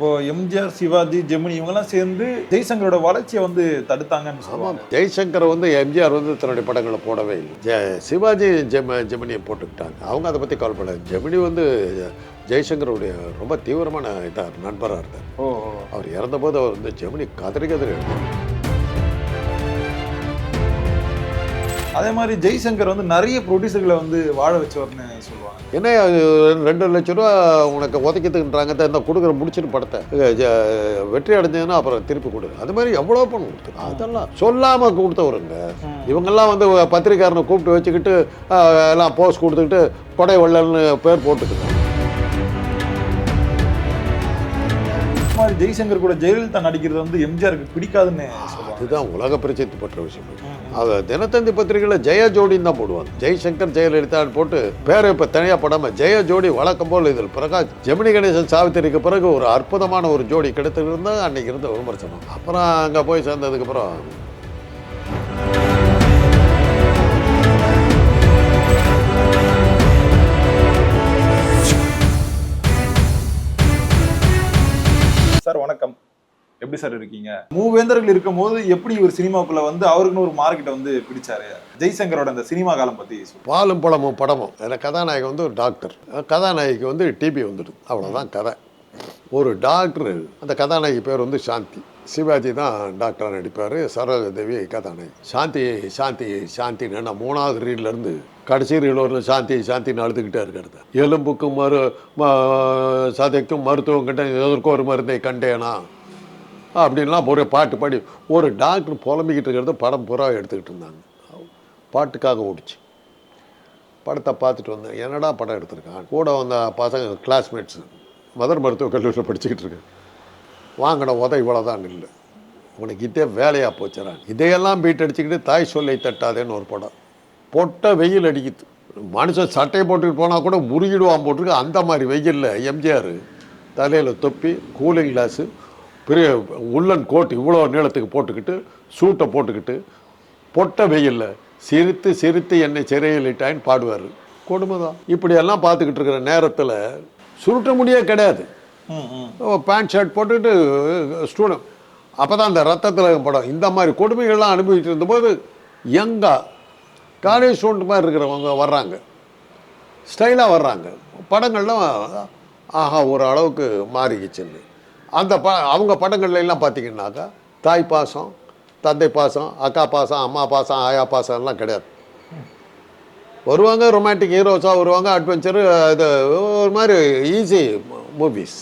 இப்போ எம்ஜிஆர் சிவாஜி ஜெமினி இவங்கெல்லாம் சேர்ந்து ஜெய்சங்கரோட வளர்ச்சியை வந்து தடுத்தாங்கன்னு சொல்லுவாங்க. ஜெய்சங்கர் வந்து எம்ஜிஆர் வந்து தன்னுடைய படங்களை போடவே இல்லை. ஜெ- சிவாஜி ஜெம ஜெமினியை போட்டுக்கிட்டாங்க. அவங்க அதை பற்றி கவலைப்பட ஜெமினி வந்து ஜெய்சங்கருடைய ரொம்ப தீவிரமான இதாக நண்பராக இருந்தார். அவர் இறந்தபோது அவர் வந்து ஜெமினி கதறி கதறி எழுந்தார். அதே மாதிரி ஜெய்சங்கர் வந்து நிறைய ப்ரொடியூசர்களை வந்து வாழ வச்சவர்னு சொல்லுவாங்க. என்ன ரெண்டு லட்ச ரூபா உனக்கு உதைக்கிறதுக்குன்றாங்க இந்த கொடுக்குற முடிச்சுட்டு படத்தை. வெற்றி அடைஞ்சதுன்னா அப்புறம் திருப்பி கொடு. அது மாதிரி எவ்வளோ பணம் கொடுத்து அதெல்லாம் சொல்லாமல் கொடுத்தவருங்க. இவங்கெல்லாம் வந்து பத்திரிக்காரனை கூப்பிட்டு வச்சுக்கிட்டு எல்லாம் போஸ்ட் கொடுத்துக்கிட்டு கொடை வள்ளல்னு பேர் போட்டுக்கிட்டாங்க மாதிரி ஜெய்சங்கர் கூட ஜெயலலிதா நடிக்கிறது வந்து எம்ஜிஆருக்கு பிடிக்காதுன்னு சொல்லுவாங்க. அதுதான் உலக பிரச்சனை பெற்ற விஷயம். அது தினத்தந்தி பத்திரிகையில் ஜெய ஜோடின்னு தான் போடுவாங்க. ஜெய்சங்கர் ஜெயலலிதான்னு போட்டு பேரை இப்போ தனியாக படாமல் ஜெய ஜோடி வழக்கம் போல் இதில் பிரகாஷ் ஜெமினி கணேசன் சாவித்திரிக்கு பிறகு ஒரு அற்புதமான ஒரு ஜோடி கிடைத்திருந்தா அன்னைக்கு இருந்த விமர்சனம். அப்புறம் அங்கே போய் சேர்ந்ததுக்கப்புறம் எப்படி சார் இருக்கீங்க? மூவேந்தர்கள் இருக்கும்போது எப்படி இவர் சினிமாக்குள்ள வந்து அவருக்குன்னு ஒரு மார்க்கெட்டை வந்து பிடிச்சாரு? ஜெய்சங்கரோட அந்த சினிமா காலம் பத்தி சொல்லுங்க. பாலும் பழமும் படமும். அதில் கதாநாயகன் வந்து ஒரு டாக்டர் கதாநாயகிக்கு வந்து டிபி வந்துடுது அவ்வளோதான் கதை. ஒரு டாக்டர் அந்த கதாநாயகி பேர் வந்து சாந்தி. சிவாஜி தான் டாக்டராக நடிப்பார். சரோஜாதேவி கதாநாயகி. சாந்தி சாந்தி சாந்தின்னு நான் மூணாவது ரீட்லேருந்து கடைசி ரீல் ஒரு சாந்தி சாந்தின்னு அழுதுகிட்டே இருக்கிறது எலும்புக்கும் மரு சதைக்கும் மருத்துவம் கிட்ட எதற்கும் ஒரு மருந்தை கண்டேனா? அப்படின்லாம் ஒரு பாட்டு பாடி ஒரு டாக்டர் புலம்பிக்கிட்டு இருக்கிறத படம் பூரா எடுத்துக்கிட்டு இருந்தாங்க. பாட்டுக்காக ஓடிச்சு. படத்தை பார்த்துட்டு வந்தேன். என்னடா படம் எடுத்திருக்கான்? கூட வந்த பசங்க கிளாஸ்மேட்ஸு மதர் மருத்துவக் கல்லூரியில் படிச்சுக்கிட்டு இருக்கேன். வாங்கின உத இவ்வளோதான் இல்லை. உனக்கு இதே வேலையாக போச்சுறான் இதையெல்லாம் பீட் அடிச்சுக்கிட்டு தாய் சொல்லை தட்டாதேன்னு ஒரு படம். பொட்ட வெயில் அடிக்குது. மனுஷன் சட்டையை போட்டுக்கிட்டு போனால் கூட முருகிடுவான் போட்டிருக்கு. அந்த மாதிரி வெயிலில் எம்ஜிஆர் தலையில் தொப்பி கூலிங் கிளாஸு பெரிய உள்ளன் கோட் இவ்வளோ நீளத்துக்கு போட்டுக்கிட்டு சூட்டை போட்டுக்கிட்டு பொட்ட வெயில்ல சிரித்து சிரித்து என்னை சிறையில் இட்டான்னு பாடுவார். கொடுமை தான் இப்படியெல்லாம் பார்த்துக்கிட்டு இருக்கிற நேரத்தில் சுருட்ட முடியே கிடையாது. பேண்ட் ஷர்ட் போட்டுட்டு ஸ்டூடெண்ட் அப்போ தான் அந்த ரத்தத்தில் படம். இந்த மாதிரி கொடுமைகள்லாம் அனுபவிச்சுட்டு இருந்தபோது யங்கா காலேஜ் ஸ்டூடெண்ட் மாதிரி இருக்கிறவங்க வர்றாங்க. ஸ்டைலாக வர்றாங்க. படங்கள்லாம் ஆஹா ஒரு அளவுக்கு மாறிக்கிச்சுன்னு அந்த ப அவங்க படங்கள்ல எல்லாம் பார்த்தீங்கன்னாக்கா தாய் பாசம் தந்தை பாசம் அக்கா பாசம் அம்மா பாசம் ஆயா பாசம் எல்லாம் கிடையாது. வருவாங்க ரொமான்டிக் ஹீரோஸாக வருவாங்க அட்வென்ச்சரு இது ஒரு மாதிரி ஈஸி மூவிஸ்.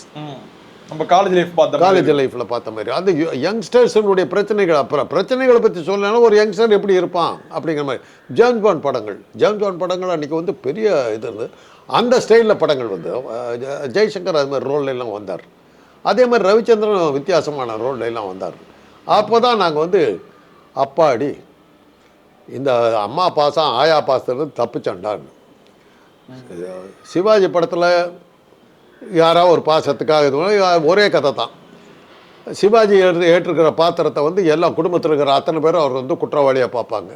நம்ம காலேஜ் லைஃப் பார்த்தோம் காலேஜ் லைஃப்பில் பார்த்த மாதிரி. அந்த யங்ஸ்டர்ஸினுடைய பிரச்சனைகள் அப்புறம் பிரச்சனைகளை பற்றி சொல்லணும் ஒரு யங்ஸ்டர் எப்படி இருப்பான் அப்படிங்கிற மாதிரி. ஜேம்ஸ் பாண்ட் படங்கள். ஜேம்ஸ் பாண்ட் படங்கள் அன்றைக்கி வந்து பெரிய இது அந்த ஸ்டைலில் படங்கள் வந்து ஜெய்சங்கர் அது மாதிரி எல்லாம் வந்தார். அதே மாதிரி ரவிச்சந்திரன் வித்தியாசமான ரோல்லாம் வந்தார். அப்போ தான் நாங்கள் வந்து அப்பாடி இந்த அம்மா பாசம் ஆயா பாசத்துலேருந்து தப்பிச்சண்டான்னு சிவாஜி படத்தில் யாராவது ஒரு பாசத்துக்காக இது ஒரே கதை தான். சிவாஜி ஏற்று ஏற்றிருக்கிற பாத்திரத்தை வந்து எல்லா குடும்பத்தில் இருக்கிற அத்தனை பேரும் அவர் வந்து குற்றவாளியாக பார்ப்பாங்க.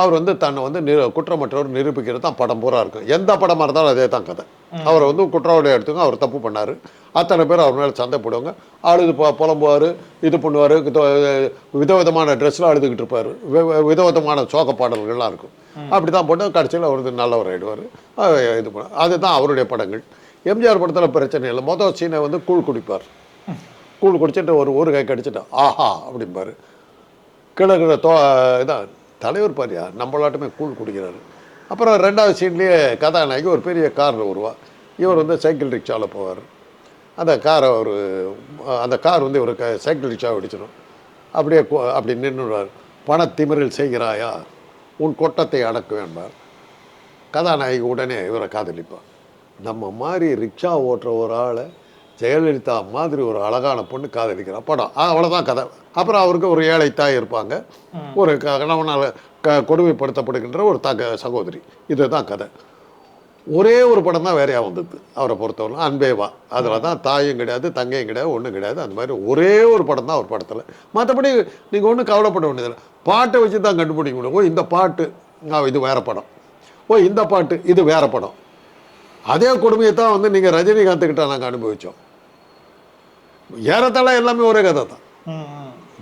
அவர் வந்து தன்னை வந்து நிரு குற்றமற்றவர் நிரூபிக்கிறது தான் படம் பூரா இருக்கும். எந்த படமாக இருந்தாலும் அதே தான் கதை அவரை வந்து குற்றவாளியாக எடுத்துங்க அவர் தப்பு பண்ணார். அத்தனை பேர் அவர் மேலே சண்டை போடுவாங்க. அழுது பு புலம்புவார் இது பண்ணுவார் விதவிதமான ட்ரெஸ்லாம் அழுதுகிட்டு இருப்பார். விதவிதமான சோக பாடல்கள்லாம் இருக்கும். அப்படி தான் போட்டு கடைசியில் அவர் வந்து நல்லவர் ஆயிடுவார். இது பண்ண அதுதான் அவருடைய படங்கள். எம்ஜிஆர் படத்தில் பிரச்சனை இல்லை. மொதல் சீனை வந்து கூழ் குடிப்பார். கூழ் குடிச்சிட்டு ஒரு கை கடிச்சிட்டு ஆஹா அப்படிம்பாரு. கிழக்கிற தோ இதான் தலைவர் பாரியா நம்மளாட்டுமே கூழ் குடிக்கிறாரு. அப்புறம் ரெண்டாவது சீன்லேயே கதாநாயகி ஒரு பெரிய காரில் வருவா. இவர் வந்து சைக்கிள் ரிக்ஷாவில் போவார். அந்த காரை ஒரு அந்த கார் வந்து இவர் க சைக்கிள் ரிக்ஷா அடிச்சிடும் அப்படியே அப்படி நின்றுடுவார் பணத்திமிரில் செய்கிறாயா? உன் கொட்டத்தை அடக்க என்பார். கதாநாயகி உடனே இவரை காதலிப்பார். நம்ம மாதிரி ரிக்ஷா ஓட்டுற ஒரு ஆளை ஜெயலலிதா மாதிரி ஒரு அழகான பொண்ணு காதலிக்கிறா. படம். ஆ, அவ்வளவுதான் கதை. அப்புறம் அவருக்கு ஒரு ஏழை தாய் இருப்பாங்க. ஒரு கணவனால் க கொடுமைப்படுத்தப்படுகின்ற ஒரு தக சகோதரி. இதுதான் கதை. ஒரே ஒரு படம் தான் வேறையாக வந்தது அவரை பொறுத்தவரை அன்பேவா அதில் தான் தாயும் கிடையாது தங்கையும் கிடையாது ஒன்றும் கிடையாது. அந்த மாதிரி ஒரே ஒரு படம் தான் அவர் படத்தில். மற்றபடி நீங்கள் ஒன்றும் கவலைப்பட வேண்டியதில்லை. பாட்டை வச்சு தான் கண்டுபிடிக்க முடியும். ஓ இந்த பாட்டு இது வேற படம். ஓ இந்த பாட்டு இது வேற படம். அதே கொடுமையை தான் வந்து நீங்கள் ரஜினிகாந்த் கிட்ட நாங்கள் அனுபவித்தோம் ஏறத்தாழ எல்லாமே ஒரே கதை தான்.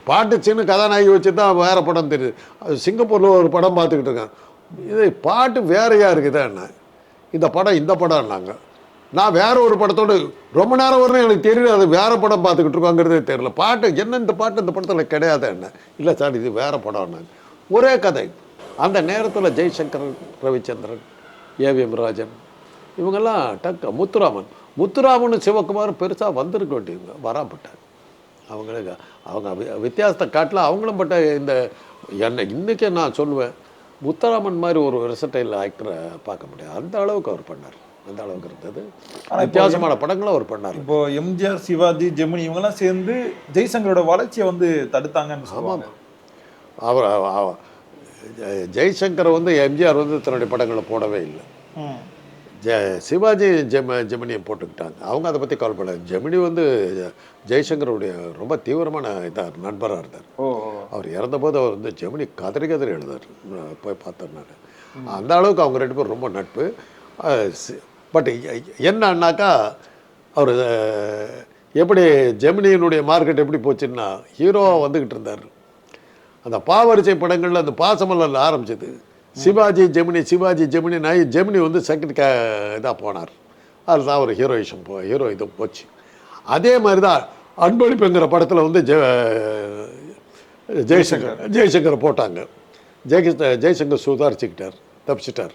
பாட்டு சின்ன கதாநாயகி வச்சு தான் வேற படம் தெரியுது. அது சிங்கப்பூரில் ஒரு படம் பார்த்துக்கிட்டு இருக்கேன். இது பாட்டு வேறையா இருக்குதா என்ன? இந்த படம் இந்த படம்னாங்க. நான் வேற ஒரு படத்தோட ரொம்ப நேரம் வரணும் எனக்கு தெரியல அது வேற படம் பார்த்துக்கிட்டு இருக்கோங்கிறதே தெரியல. பாட்டு என்ன இந்த பாட்டு இந்த படத்தில் கிடையாது என்ன? இல்லை சார் இது வேற படம்னாங்க ஒரே கதை. அந்த நேரத்தில் ஜெய்சங்கர் ரவிச்சந்திரன் ஏவிஎம் ராஜன் இவங்கெல்லாம் டக்கு முத்துராமன். முத்துராமன் சிவகுமார் பெருசாக வந்திருக்க வேண்டியவங்க வராப்பட்டாங்க அவங்களுக்கு அவங்க வித்தியாசத்தை காட்டல அவங்களும் பட்ட இந்த என்னை இன்றைக்கே நான் சொல்லுவேன் முத்தராமன் மாதிரி ஒரு வெர்சடைல் ஆக்டரை பார்க்க முடியாது. அந்த அளவுக்கு அவர் பண்ணார். அந்த அளவுக்கு இருந்தது. வித்தியாசமான படங்களை அவர் பண்ணார். இப்போ எம்ஜிஆர் சிவாஜி ஜெமினி இவங்கெல்லாம் சேர்ந்து ஜெய்சங்கரோட வளர்ச்சியை வந்து தடுத்தாங்கன்னு சொல்லுவாங்க. அவர் ஜெய்சங்கர் வந்து எம்ஜிஆர் வந்து தன்னுடைய படங்களை போடவே இல்லை. ஜெ சிவாஜி ஜெம ஜெமினியை போட்டுக்கிட்டாங்க. அவங்க அதை பற்றி கவலைப்படல. ஜெமினி வந்து ஜெய்சங்கருடைய ரொம்ப தீவிரமான இதாக நண்பராக இருந்தார். அவர் இறந்தபோது அவர் வந்து ஜெமினி கதறி கதறி எழுதார் போய் பார்த்தேன் நான் அந்த அளவுக்கு அவங்க ரெண்டு பேரும் ரொம்ப நட்பு. பட் என்னன்னாக்கா அவர் எப்படி ஜெமினியினுடைய மார்க்கெட் எப்படி போச்சுன்னா ஹீரோவாக வந்துக்கிட்டு இருந்தார். அந்த பாவரிசை படங்களில் அந்த பாசமல்லல் ஆரம்பிச்சது. சிவாஜி ஜெமினி சிவாஜி ஜெமினி நாய் ஜெமினி வந்து செகண்ட் கே இதாக போனார். அதுதான் ஒரு ஹீரோயிஷம் போ ஹீரோ இது போச்சு. அதே மாதிரி தான் அன்பளிப்புங்கிற படத்தில் வந்து ஜெ ஜெய்சங்கர் ஜெய்சங்கரை. போட்டாங்க. ஜெய் ஜெய்சங்கர் சுதாரிச்சுக்கிட்டார் தப்பிச்சிட்டார்.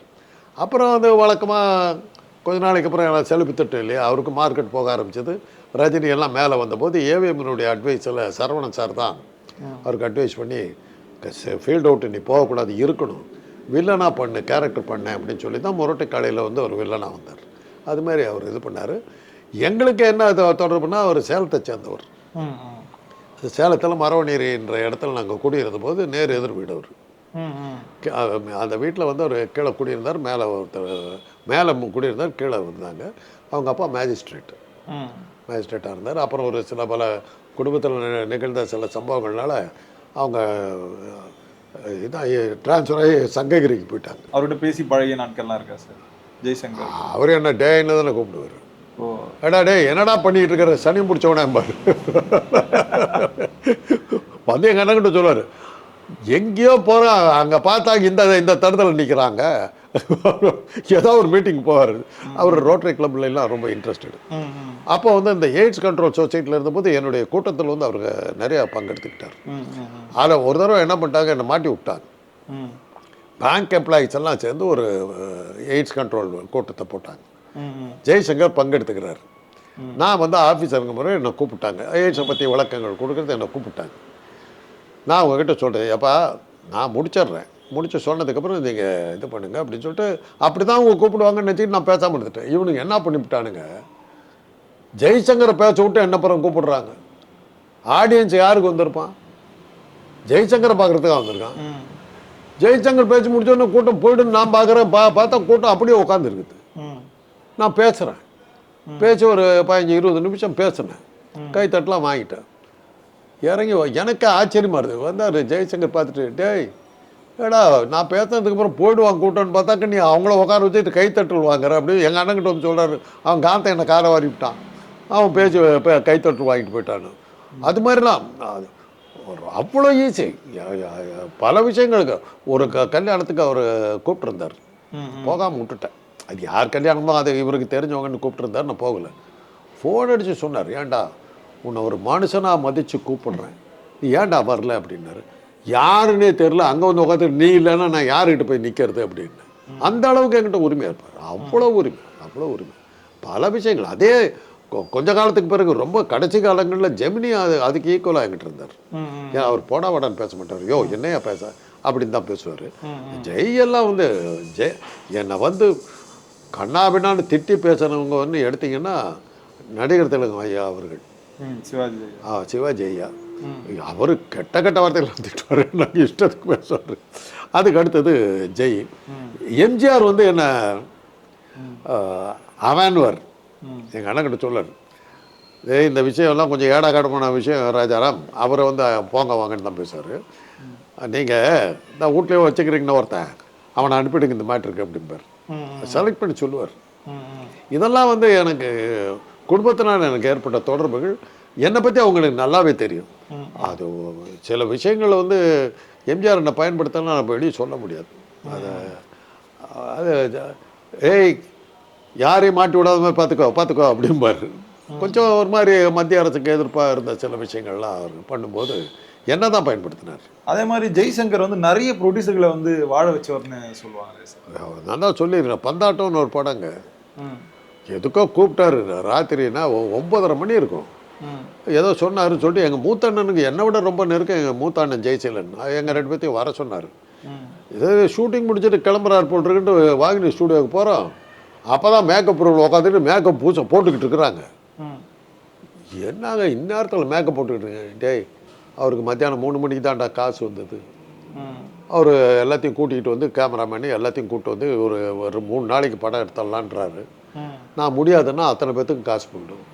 அப்புறம் வந்து வழக்கமாக கொஞ்ச நாளைக்கு அப்புறம் எல்லாம் செலுப்பித்தட்டு இல்லையா? அவருக்கு மார்க்கெட் போக ஆரம்பிச்சது. ரஜினி எல்லாம் மேலே வந்தபோது ஏவிஎம்னுடைய அட்வைஸில் சரவணன் சார் தான் அவருக்கு அட்வைஸ் பண்ணி ஃபீல்ட் அவுட் நீ போகக்கூடாது இருக்கணும். வில்லனாக பண்ணு கேரக்டர் பண்ணு அப்படின்னு சொல்லி தான் முரட்டை காலையில் வந்து ஒரு வில்லனாக வந்தார். அது மாதிரி அவர் இது பண்ணார். எங்களுக்கு என்ன தொடர்புனா அவர் சேலத்தை சேர்ந்தவர். சேலத்தில் மரவநீர் என்ற இடத்துல நாங்கள் குடியிருந்த போது நேர் எதிர் வீடு அவர். அந்த வீட்டில் வந்து அவர் கீழே குடியிருந்தார் மேலே ஒருத்தர் மேலே குடியிருந்தார் கீழே இருந்தாங்க. அவங்க அப்பா மேஜிஸ்ட்ரேட். மேஜிஸ்ட்ரேட்டாக இருந்தார். அப்புறம் ஒரு சில பல குடும்பத்தில் நிகழ்ந்த சில சம்பவங்கள்னால அவங்க இதான் ட்ரான்ஸ்ஃபர் ஆகி சங்ககிரிக்கு போயிட்டாங்க. அவர்கிட்ட பேசி பழகிய நாட்கள்லாம் இருக்கா சார் ஜெய்சங்கர். அவர் என்ன டேன்னு தானே கூப்பிடுவார். ஏடா டேய் என்னடா பண்ணிட்டு இருக்கிற சனி முடிச்சவனே பாரு. வந்து எங்கள் அண்ணன்கிட்ட சொல்லுவார் எங்கேயோ போகிறான் அங்கே பார்த்தா இந்த இந்த தடத்தில் நிற்கிறாங்க ஏதோ ஒரு மீட்டிங் போவார். அவர் ரோட்டரி கிளப்ல எல்லாம் ரொம்ப இன்ட்ரெஸ்டட். அப்போ வந்து இந்த எய்ட்ஸ் கண்ட்ரோல் சொசைட்டியில் இருந்தபோது என்னுடைய கூட்டத்தில் வந்து அவர் நிறையா பங்கெடுத்துக்கிட்டார். அதில் ஒரு தடவை என்ன பண்ணிட்டாங்க என்னை மாட்டி விட்டாங்க. பேங்க் எம்ப்ளாயிஸ் எல்லாம் சேர்ந்து ஒரு எய்ட்ஸ் கண்ட்ரோல் கூட்டத்தை போட்டாங்க. ஜெய்சங்கர் பங்கெடுத்துக்கிறார். நான் வந்து ஆஃபீஸருங்க முறை என்னை கூப்பிட்டாங்க. எய்ட்ஸை பற்றி விளக்கங்கள் கொடுக்குறது என்னை கூப்பிட்டாங்க. நான் உங்ககிட்ட சொல்கிறேன் எப்பா நான் முடிச்சிடுறேன். முடிச்சு சொன்னதுக்கப்புறம் நீங்கள் இது பண்ணுங்க அப்படின்னு சொல்லிட்டு அப்படி தான் அவங்க கூப்பிடுவாங்கன்னு நினச்சிட்டு நான் பேசாமல் இருந்துட்டேன். இவனுங்க என்ன பண்ணிவிட்டானுங்க ஜெய்சங்கரை பேச விட்டு என்ன பிறகு கூப்பிடுறாங்க? ஆடியன்ஸ் யாருக்கு வந்திருப்பான்? ஜெய்சங்கரை பார்க்குறதுக்காக வந்திருக்கான். ஜெய்சங்கர் பேசி முடிச்சோடனே கூட்டம் போயிடுன்னு நான் பார்க்குறேன். பா பார்த்தா கூட்டம் அப்படியே உட்காந்துருக்குது. நான் பேசுகிறேன் பேசி ஒரு பதினஞ்சு இருபது நிமிஷம் பேசினேன். கைத்தட்டலாம் வாங்கிட்டேன். இறங்கி எனக்கு ஆச்சரியமா இருந்தது வந்தார் ஜெய்சங்கர் பார்த்துட்டு டேய் ஏடா நான் பேசுனதுக்கு அப்புறம் போயிடுவாங்க கூட்டம்னு பார்த்தாக்க நீ அவங்கள உட்கார வச்சுட்டு கைத்தட்டல் வாங்குற. அப்படின்னு எங்கள் அண்ணன்கிட்ட வந்து சொல்கிறாரு அவன் காந்த என்னை காரை வாரி விட்டான். அவன் பேச்சு கைத்தட்டல் வாங்கிட்டு போயிட்டான்னு. அது மாதிரிலாம் ஒரு அவ்வளோ ஈஸி. பல விஷயங்களுக்கு ஒரு க கல்யாணத்துக்கு அவர் கூப்பிட்டுருந்தார். போகாமல் விட்டுட்டேன். அது யார் கல்யாணமோ அது இவருக்கு தெரிஞ்சவங்கன்னு கூப்பிட்டுருந்தார். நான் போகலை. ஃபோன் அடித்து சொன்னார். ஏன்டா உன்னை ஒரு மனுஷனாக மதித்து கூப்பிடுறேன். நீ ஏன்டா வரல அப்படின்னாரு. யாருன்னே தெரில அங்கே வந்து உட்காந்து நீ இல்லைன்னா நான் யாருக்கிட்ட போய் நிற்கிறது அப்படின்னு. அந்த அளவுக்கு என்கிட்ட உரிமையாக இருப்பார். அவ்வளோ உரிமை அவ்வளோ உரிமை. பல விஷயங்கள். அதே கொ- கொஞ்ச காலத்துக்கு பிறகு ரொம்ப கடைசி காலங்களில் ஜெமினி அது அதுக்கு ஈக்குவலாக என்கிட்ட இருந்தார். ம், ம். ஏன் அவர் போடா வாடான்னு பேச மாட்டார். யோ என்னையா பேச? அப்படின்னு தான் பேசுவார். ஜெய் எல்லாம் வந்து ஜெய் என்னை வந்து கண்ணாபின்னான்னு திட்டி பேசுகிறவங்க வந்து எடுத்தீங்கன்னா நடிகர் தெலுங்கு ஐயா அவர்கள். சிவாஜி ஆ சிவாஜி ஐயா அவர் கெட்ட கெட்ட வார்த்தைகள் திட்டுவார் நாங்கள் இஷ்டத்துக்கு பேசுவார் அதுக்கு அடுத்தது ஜெய் எம்ஜிஆர் வந்து என்ன அவன்வர். எங்கள் அண்ணன்கிட்ட சொல்லார் ஏய் இந்த விஷயம்லாம் கொஞ்சம் ஏடா கடமான விஷயம் ராஜாராம் அவரை வந்து போங்க வாங்கன்னு தான் பேசுவார் நீங்கள் இந்த வீட்லேயே வச்சுக்கிறீங்கன்னு ஒருத்தன் அவனை அனுப்பிடுங்க இந்த மேட்ருக்கு அப்படிம்பார் செலக்ட் பண்ணி சொல்லுவார். இதெல்லாம் வந்து எனக்கு குடும்பத்தினால் எனக்கு ஏற்பட்ட தொடர்புகள் என்னை பற்றி அவங்களுக்கு நல்லாவே தெரியும். அது சில விஷயங்கள் வந்து எம்ஜிஆர் என்னை பயன்படுத்தலாம் நம்ம வெளியே சொல்ல முடியாது. அதை அது ஏய் யாரையும் மாட்டி விடாத மாதிரி பார்த்துக்கோ பார்த்துக்கோ அப்படிம்பாரு. கொஞ்சம் ஒரு மாதிரி மத்திய அரசுக்கு எதிர்ப்பாக இருந்த சில விஷயங்கள்லாம் அவர் பண்ணும்போது என்ன தான் பயன்படுத்தினார். அதே மாதிரி ஜெய்சங்கர் வந்து நிறைய ப்ரொடியூசர்களை வந்து வாழ வச்சவர்னு சொல்லுவாங்க நான் தான் சொல்லிடுறேன் பந்தாட்டம்னு ஒரு படங்க. எதுக்கோ கூப்பிட்டாரு. ராத்திரினா ஒ- ஒன்பதரை மணி இருக்கும். ஏதோ சொன்னாருன்னு சொல்லிட்டு எங்கள் மூத்தண்ணனுக்கு என்னை விட ரொம்ப நெருக்கம். எங்கள் மூத்தாண்ணன் ஜெயசீலன் எங்கள் ரெண்டு பேர்த்தையும் வர சொன்னார். இதே ஷூட்டிங் முடிச்சுட்டு கிளம்புறாரு போல் இருக்குன்ட்டு ஸ்டூடியோவுக்கு போகிறோம் அப்போ தான் மேக்கப் ரூமில் உட்காந்துட்டு மேக்கப் பூசை போட்டுக்கிட்டு இருக்கிறாங்க. என்னங்க இந்நேரத்தில் மேக்கப் போட்டுக்கிட்டு டேய் அவருக்கு மத்தியானம் மூணு மணிக்கு தான்டா காசு வந்தது. அவர் எல்லாத்தையும் கூட்டிகிட்டு வந்து கேமராமேனு எல்லாத்தையும் கூப்பிட்டு வந்து ஒரு ஒரு மூணு நாளைக்கு படம் எடுத்துடலான்றாரு. நான் முடியாதுன்னா அத்தனை பேர்த்துக்கு காசு போய்டும்.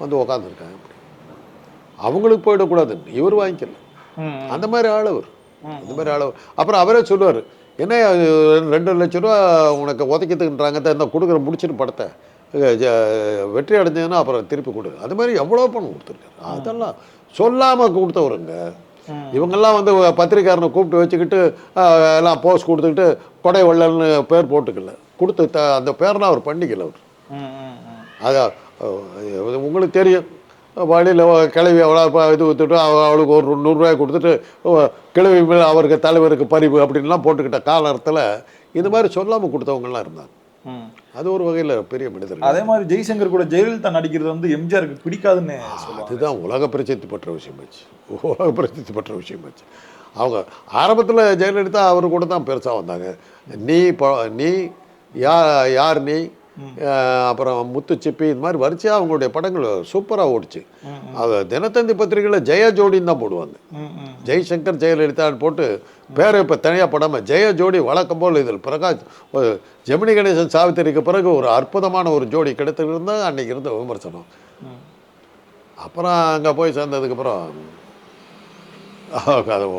வந்து உக்காந்துருக்கேன் அவங்களுக்கு போயிடக்கூடாது. இவர் வாங்கிக்கல. அந்த மாதிரி ஆள் அவர். அந்த மாதிரி ஆள் அவர். அப்புறம் அவரே சொல்லுவார் என்ன ரெண்டு லட்ச ரூபா உனக்கு உதைக்கிறதுக்குன்றாங்க இந்த கொடுக்குற முடிச்சிட்டு படத்தை. வெற்றி அடைஞ்சதுன்னா அப்புறம் திருப்பி கொடு. அது மாதிரி எவ்வளோ பணம் கொடுத்துருக்காரு. அதெல்லாம் சொல்லாமல் கொடுத்தவருங்க. இவங்கெல்லாம் வந்து பத்திரிக்காரனை கூப்பிட்டு வச்சுக்கிட்டு எல்லாம் போஸ்ட் கொடுத்துக்கிட்டு கொடை வள்ளல்னு பேர் போட்டுக்கல. கொடுத்து த அந்த பேரெலாம் அவர் பண்ணிக்கல அவர். ம் அதான் உங்களுக்கு தெரியும். வழியில் கிளவி அவ்வளோ இது வித்துட்டு அவ- அவளுக்கு ஒரு நூறுரூவாய் கொடுத்துட்டு கிளவி கிழவி அவருக்கு தலைவருக்கு பரிவு அப்படின்லாம் போட்டுக்கிட்ட காலத்தில் இந்த மாதிரி சொல்லாமல் கொடுத்தவங்கலாம் இருந்தாங்க. அது ஒரு வகையில் பெரிய மனிதர் அதே மாதிரி ஜெய்சங்கர் கூட ஜெயலலிதா நடிக்கிறது வந்து எம்ஜிஆருக்கு பிடிக்காதுன்னு அதுதான் உலக பிரசித்தி பெற்ற விஷயமாச்சு உலக பிரசித்தி பெற்ற விஷயமாச்சு அவங்க ஆரம்பத்தில் ஜெயலலிதா அவர் கூட தான் பெருசாக வந்தாங்க. நீ ப நீ யா யார் நீ? அப்புறம் முத்து சிப்பி இந்த மாதிரி வரிசையாக அவங்களுடைய படங்கள் சூப்பராக ஓடிச்சு. அது தினத்தந்தி பத்திரிகையில் ஜெய ஜோடின்னு தான் போடுவாங்க. ஜெய்சங்கர் ஜெயலலிதான்னு போட்டு பேரை இப்போ தனியாக படாமல் ஜெய ஜோடி வழக்கம் போல் இதில் பிரகாஷ் ஜெமினி கணேசன் சாவித்திரிக்கு பிறகு ஒரு அற்புதமான ஒரு ஜோடி கிடைத்திருந்தா அன்னைக்கு இருந்த விமர்சனம். அப்புறம் அங்கே போய் சேர்ந்ததுக்கப்புறம்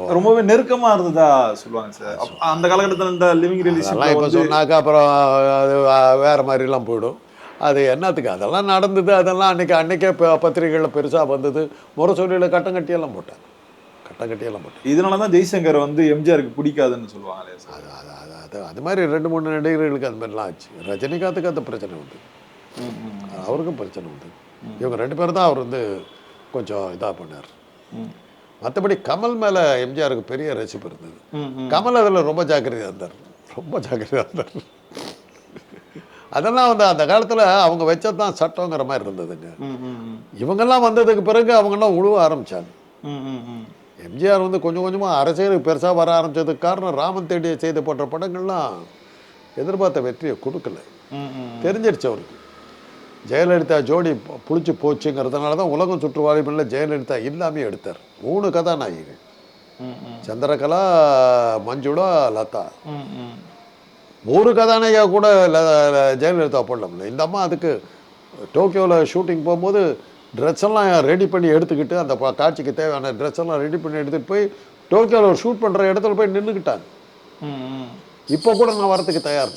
ரொம்பவே நெருக்கமா இருந்ததா சொல்லுவாங்க சார். அந்த காலகட்டத்தில் இந்த லிவிங் அதெல்லாம் இப்போ ரிலேஷன் சொன்னாக்கா அப்புறம் அது வேற மாதிரிலாம் போயிடும். அது என்னத்துக்கு அதெல்லாம் நடந்தது அதெல்லாம் அன்னைக்கு ப- பத்திரிகைகளில் பெருசாக வந்தது. முரசொலியில் கட்டம் கட்டியெல்லாம் போட்டாங்க. கட்டம் கட்டியெல்லாம் போட்டாங்க. இதனால தான் ஜெய்சங்கர் வந்து எம்ஜிஆருக்கு பிடிக்காதுன்னு சொல்லுவாங்களே சார். அது அது அது அது அது மாதிரி ரெண்டு மூணு நடிகர்களுக்கு அது மாதிரிலாம் ஆச்சு. ரஜினிகாந்துக்கு அந்த பிரச்சனை உண்டு. அவருக்கும் பிரச்சனை உண்டு. இவங்க ரெண்டு பேரும் தான் அவர் வந்து கொஞ்சம் இதாக பண்ணார். மற்றபடி கமல் மேலே எம்ஜிஆருக்கு பெரிய ரசிப்பு இருந்தது. கமல் அதில் ரொம்ப ஜாக்கிரதையாக இருந்தார். ரொம்ப ஜாக்கிரதையாக இருந்தார். அதெல்லாம் வந்து அந்த காலத்தில் அவங்க வச்சது தான் சட்டங்கிற மாதிரி இருந்ததுங்க. இவங்கெல்லாம் வந்ததுக்கு பிறகு அவங்கெல்லாம் உழுவ ஆரம்பித்தாங்க எம்ஜிஆர் வந்து கொஞ்சம் கொஞ்சமாக அரசியலுக்கு பெருசாக வர ஆரம்பிச்சதுக்கு காரணம் ராமன் தேடிய செய்த போன்ற படங்கள்லாம் எதிர்பார்த்த வெற்றியை கொடுக்கல. தெரிஞ்சிருச்சு அவருக்கு. ஜெயலலிதா ஜோடி புளிச்சு போச்சுங்கிறதுனால தான் உலகம் சுற்றுவாளிகளில் ஜெயலலிதா இல்லாமே எடுத்தார். மூணு கதாநாயகிகள். சந்திரகலா மஞ்சுளா லதா. ஒரு கதாநாயகா கூட ல- ஜெயலலிதா போடலாம்ல இந்த அம்மா அதுக்கு டோக்கியோவில் ஷூட்டிங் போகும்போது ட்ரெஸ் எல்லாம் ரெடி பண்ணி எடுத்துக்கிட்டு அந்த காட்சிக்கு தேவையான ட்ரெஸ் எல்லாம் ரெடி பண்ணி எடுத்துகிட்டு போய் டோக்கியோவில் ஷூட் பண்ணுற இடத்துல போய் நின்றுக்கிட்டாங்க இப்போ கூட நான் வரத்துக்கு தயார்.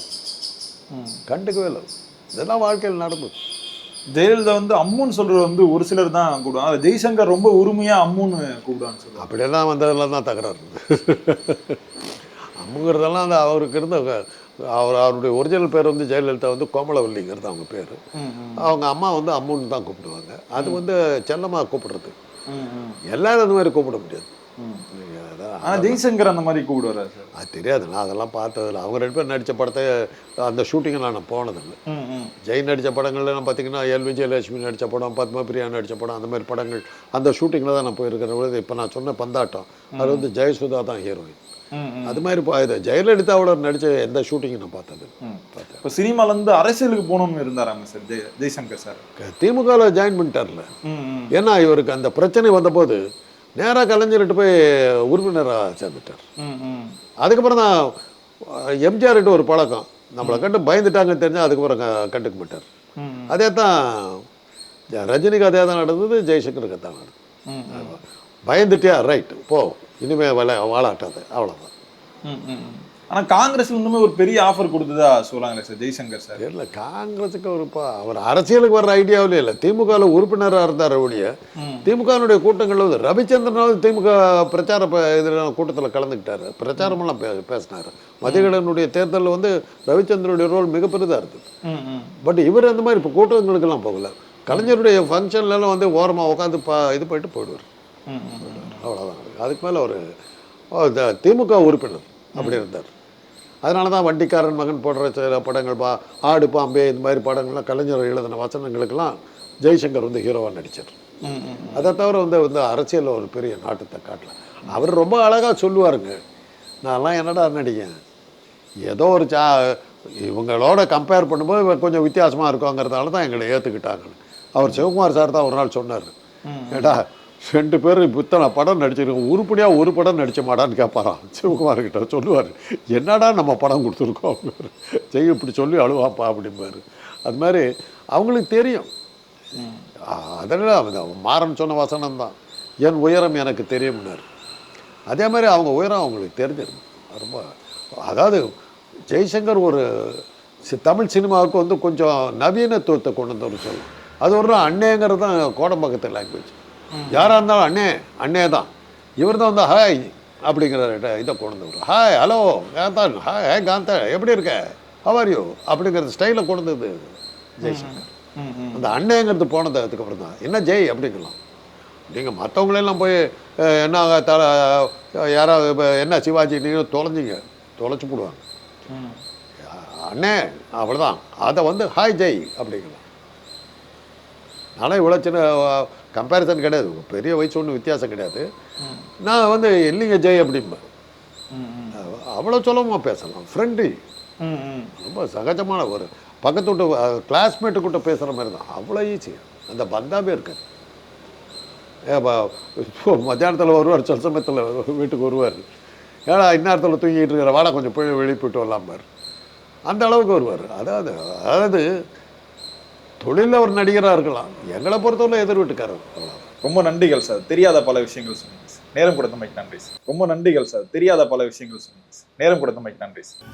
ம் கண்டுக்கவே இல்லை. இதெல்லாம் வாழ்க்கையில் நடந்தது. ஜெயலலிதா வந்து அம்முன்னு சொல்றது வந்து ஒரு சிலர் தான் கூப்பிடுவாங்க. ஜெய்சங்கர் ரொம்ப உரிமையா அம்முன்னு கூப்பிடுவான்னு சொல்லுவாங்க. அப்படியெல்லாம் வந்ததெல்லாம் தான் தகராறு. அம்முங்கிறதெல்லாம் அந்த அவருக்கு இருந்த அவர் அவருடைய ஒரிஜினல் பேர் வந்து ஜெயலலிதா வந்து கோமலவல்லிங்கிறது அவங்க பேர். அவங்க அம்மா வந்து அம்முன்னு தான் கூப்பிடுவாங்க. அது வந்து செல்லமாக கூப்பிடுறது. எல்லாரும் அந்த மாதிரி கூப்பிட முடியாது. ம் நீங்க அதான். ஆனா ஜெய்சங்கர் அந்த மாதிரி கூப்பிடுவாரா. சார் அது தெரியாது. நான் அதெல்லாம் பார்த்ததில்ல. அவங்க ரெண்டு பேரும் நடித்த படத்தை அந்த ஷூட்டிங்கில் நான் போனதில்லை. ம் ம். ஜெய் நடித்த படங்கள்லாம் பார்த்தீங்கன்னா எல். விஜயலட்சுமி நடித்த படம் பத்மபிரியா நடித்த படம் அந்த மாதிரி படங்கள் அந்த ஷூட்டிங்கில் தான் நான் போயிருக்கிறேன் பொழுது இப்போ நான் சொன்ன பந்தாட்டம் அது வந்து ஜெயசுதா தான் ஹீரோயின் அது மாதிரி இது ஜெயலலிதாவோட நடித்த எந்த ஷூட்டிங்கும் நான் பார்த்தது இப்போ சினிமால இருந்து அரசியலுக்கு போகணும்னு இருந்தாராங்க சார் ஜெய் ஜெய்சங்கர் சார்? திமுகவில் ஜாயின் பண்ணிட்டார்ல. ஏன்னா இவருக்கு அந்த பிரச்சனை வந்தபோது நேராக கலைஞர்கிட்ட போய் உறுப்பினராக சேர்ந்துட்டார். அதுக்கப்புறம் தான் எம்ஜிஆர்கிட்ட ஒரு பழக்கம். நம்மளை கண்டு பயந்துட்டாங்கன்னு தெரிஞ்சால் அதுக்கப்புறம் கண்டுக்க மாட்டார். ம் அதே தான் ரஜினிக்கு அதே தான் நடந்தது ஜெய்சங்கருக்கு தான் நடந்தது. பயந்துட்டியா? ரைட் போ. இனிமேல் வள வாழாட்டாது. அவ்வளோதான் ம் ம் ம். ஆனா காங்கிரஸ் இன்னுமே ஒரு பெரிய ஆஃபர் கொடுத்ததா சொல்றாங்களே சார் ஜெய்சங்கர் சார்? தெரியல காங்கிரஸுக்கு ஒரு பா அவர் அரசியலுக்கு வர்ற ஐடியாவிலே இல்லை. திமுகவில் உறுப்பினராக இருந்தார் ஒழிய ம். திமுகனுடைய கூட்டங்களில் வந்து ரவிச்சந்திரனாவது திமுக பிரச்சார இதில் கூட்டத்தில் கலந்துக்கிட்டாரு. பிரச்சாரமெல்லாம் பே பேசினார். மதியகடனுடைய தேர்தலில் வந்து ரவிச்சந்திரனுடைய ரோல் மிக பெரிதாக இருந்தது. ம், ம். பட் இவர் அந்த மாதிரி இப்போ கூட்டங்களுக்கெல்லாம் போகல. கலைஞருடைய ஃபங்க்ஷன்லாம் வந்து ஓரமாக உட்காந்து பா இது போயிட்டு போயிடுவார். அவ்வளோதான் அதுக்கு மேலே ஒரு திமுக உறுப்பினர் அப்படி இருந்தார். அதனால தான் வண்டிக்காரன் மகன் போடுற சில படங்கள் பா ஆடு பாம்பே இந்த மாதிரி படங்கள்லாம் கலைஞர் எழுதின வசனங்களுக்கெல்லாம் ஜெய்சங்கர் வந்து ஹீரோவாக நடித்தார் அதை தவிர வந்து வந்து அரசியலில் ஒரு பெரிய நாட்டத்தை காட்டல. அவர் ரொம்ப அழகாக சொல்லுவாருங்க. நான்லாம் என்னடா நடிகன் ஏதோ ஒரு சா இவங்களோட கம்பேர் பண்ணும்போது இவன் கொஞ்சம் வித்தியாசமாக இருக்குங்கிறதால தான் எங்களை ஏற்றுக்கிட்டாங்கன்னு அவர் சிவகுமார் சார் தான் ஒரு நாள் சொன்னார். ஏடா ரெண்டு பேர் இத்தனை படம் நடிச்சிருக்கோம். உருப்படியாக ஒரு படம் நடிச்ச மாட்டான்னு கேட்பாராம் சிவகுமார் கிட்ட சொல்லுவார். என்னடா நம்ம படம் கொடுத்துருக்கோம் அப்படின்னாரு. ஜெய் இப்படி சொல்லி அழுவாப்பா அப்படிம்பாரு. அது மாதிரி அவங்களுக்கு தெரியும். ம். அதனால் அந்த மாறன் சொன்ன வசனம் தான். என் உயரம் எனக்கு தெரியும்னார். அதே மாதிரி அவங்க உயரம் அவங்களுக்கு தெரிஞ்சிருக்கும். ரொம்ப அதாவது ஜெய்சங்கர் ஒரு சி- தமிழ் சினிமாவுக்கு வந்து கொஞ்சம் நவீனத்துவத்தை கொண்டு வந்து ஒரு சொல் அது ஒரு அண்ணேங்கிறது தான் கோடம்பாக்கத்து லாங்குவேஜ் யாராக இருந்தாலும் அண்ணே அண்ணே தான். இவர் தான் வந்து ஹாய் அப்படிங்கிற இத- கொண்டு வந்து ஹாய் ஹலோ காந்தான் ஹாய் ஹே காந்தா எப்படி இருக்க? ஹவர் யூ அப்படிங்கிற ஸ்டைலை கொண்டு வந்தது ஜெய்சங்கர். அந்த அண்ணேங்கிறது போனது அதுக்கப்புறம் தான். என்ன ஜெய்? அப்படிங்கலாம். நீங்கள் மற்றவங்களெல்லாம் போய் என்ன தல யாராவது இப்ப என்ன சிவாஜி நீங்கள் தொலைஞ்சிங்க. தொலைச்சி போடுவாங்க. அண்ணே அவ்வளோதான் அதை வந்து ஹாய் ஜெய் அப்படிங்கலாம். நானும் இவ்வளோ சின்ன கம்பேரிசன் கிடையாது. பெரிய வயசு ஒன்றும் வித்தியாசம் கிடையாது. நான் வந்து இல்லைங்க ஜெய் அப்படிம்பேன். அவ்வளோ சுலபமாக பேசலாம். ஃப்ரெண்ட்லி. ரொம்ப சகஜமான ஒரு பக்கத்து விட்டு கிளாஸ்மேட்டு கிட்ட பேசுகிற மாதிரி தான். அவ்வளோ ஈஸி அந்த பந்தாவே இருக்காது. மத்தியானத்தில் வருவார் சில சமயத்தில் வீட்டுக்கு வருவார். ஏடா இந்நேரத்தில் தூங்கிட்டு இருக்கிற வாடா கொஞ்சம் போய் வெளியே போயிட்டு வரலாம்பார். அந்த அளவுக்கு வருவார். அதாவது அதாவது தொழிலில் ஒரு நடிகராக இருக்கலாம். எங்களை பொறுத்தவரை எதிர் வீட்டுக்காரர். ரொம்ப நன்றிகள் சார். தெரியாத பல விஷயங்கள் சொன்னீங்க நேரம் நேரம் கொடுத்தமைக்கு நன்றி சார். ரொம்ப நன்றிகள் சார். தெரியாத பல விஷயங்கள் சொன்னீங்க நேரம் நேரம் கொடுத்தமைக்கு நன்றி சார்.